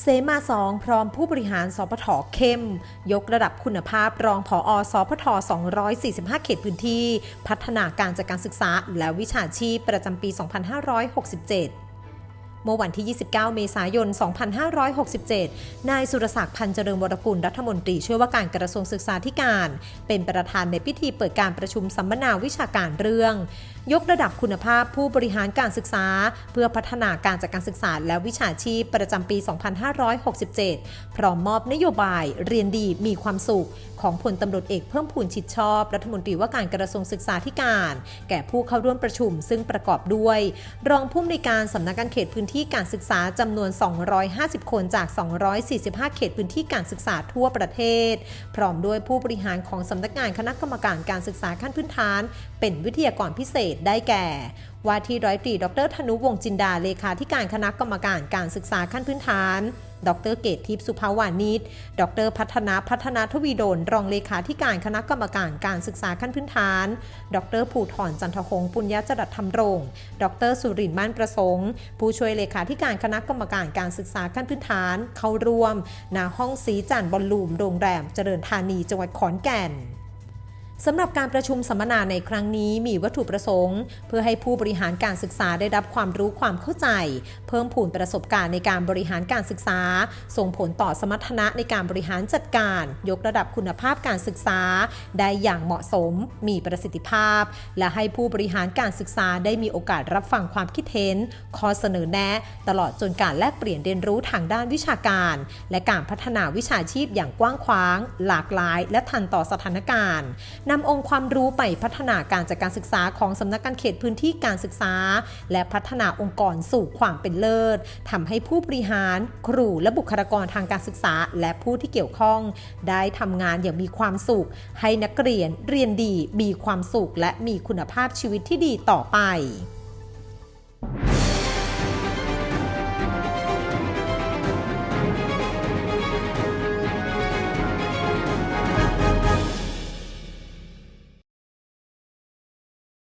เสมาสองพร้อมผู้บริหารสพทเข้ม ยกระดับคุณภาพรองผอสพท245 เขตพื้นที่ พัฒนาการจัดการศึกษาและวิชาชีพประจำปี 2567 เมื่อวันที่ 29 เมษายน 2567 นายสุรศักดิ์พันธ์เจริญวรกุลรัฐมนตรีช่วยว่าการกระทรวงศึกษาธิการ เป็นประธานในพิธีเปิดการประชุมสัมมนาวิชาการเรื่อง ยกระดับคุณภาพผู้บริหารการศึกษา เพื่อพัฒนาการจัดการศึกษาและวิชาชีพประจำปี 2567 พร้อมมอบนโยบายเรียนดีมีความสุข ของพลตำรวจเอกเพิ่มพูนชิดชอบ รัฐมนตรีว่าการกระทรวงศึกษาธิการ แก่ผู้เข้าร่วมประชุมซึ่งประกอบด้วย รองผู้อำนวยการสำนักงานเขตพื้นที่ที่การศึกษาจำนวน 250 คนจาก 245 เขตพื้นที่การศึกษาทั่วประเทศ พร้อมด้วยผู้บริหารของสำนักงานคณะกรรมการการศึกษาขั้นพื้นฐาน เป็นวิทยากรพิเศษได้แก่ว่าที่ร้อยตรีดรธนุวงจินดาเลขาธิการคณะกรรมการการศึกษาขั้นพื้นฐาน ดรเกตทิพย์สุภาวานิชดรพัฒนาพัฒนาทวีโดลรองเลขาธิการคณะกรรมการการศึกษาขั้นพื้นฐาน ดรภูธรจันทหงปุญญจรัตธรรมรงค์ดรสุรินทร์มั่นประสงค์ ผู้ช่วยเลขาธิการคณะกรรมการการศึกษาขั้นพื้นฐาน เข้าร่วมณห้องสีจันทร์บอลลูมโรงแรมเจริญธานีจังหวัดขอนแก่น สำหรับการประชุมสัมมนาในครั้งนี้มีวัตถุประสงค์ เพื่อให้ผู้บริหารการศึกษาได้รับความรู้ความเข้าใจ เพิ่มพูนประสบการณ์ในการบริหารการศึกษา ส่งผลต่อสมรรถนะในการบริหารจัดการ ยกระดับคุณภาพการศึกษา ได้อย่างเหมาะสม มีประสิทธิภาพ และให้ผู้บริหารการศึกษาได้มีโอกาสรับฟังความคิดเห็นข้อเสนอแนะ ตลอดจนการแลกเปลี่ยนเรียนรู้ทางด้านวิชาการ และการพัฒนาวิชาชีพอย่างกว้างขวาง หลากหลาย และทันต่อสถานการณ์นำองค์ความรู้ไปพัฒนาการจัดการศึกษาของสำนักงานเขตพื้นที่การศึกษา และพัฒนาองค์กรสู่ความเป็นเลิศทำให้ผู้บริหาร ครูและบุคลากรทางการศึกษา และผู้ที่เกี่ยวข้อง ได้ทำงานอย่างมีความสุข ให้นักเรียนเรียนดี มีความสุขและมีคุณภาพชีวิตที่ดีต่อไป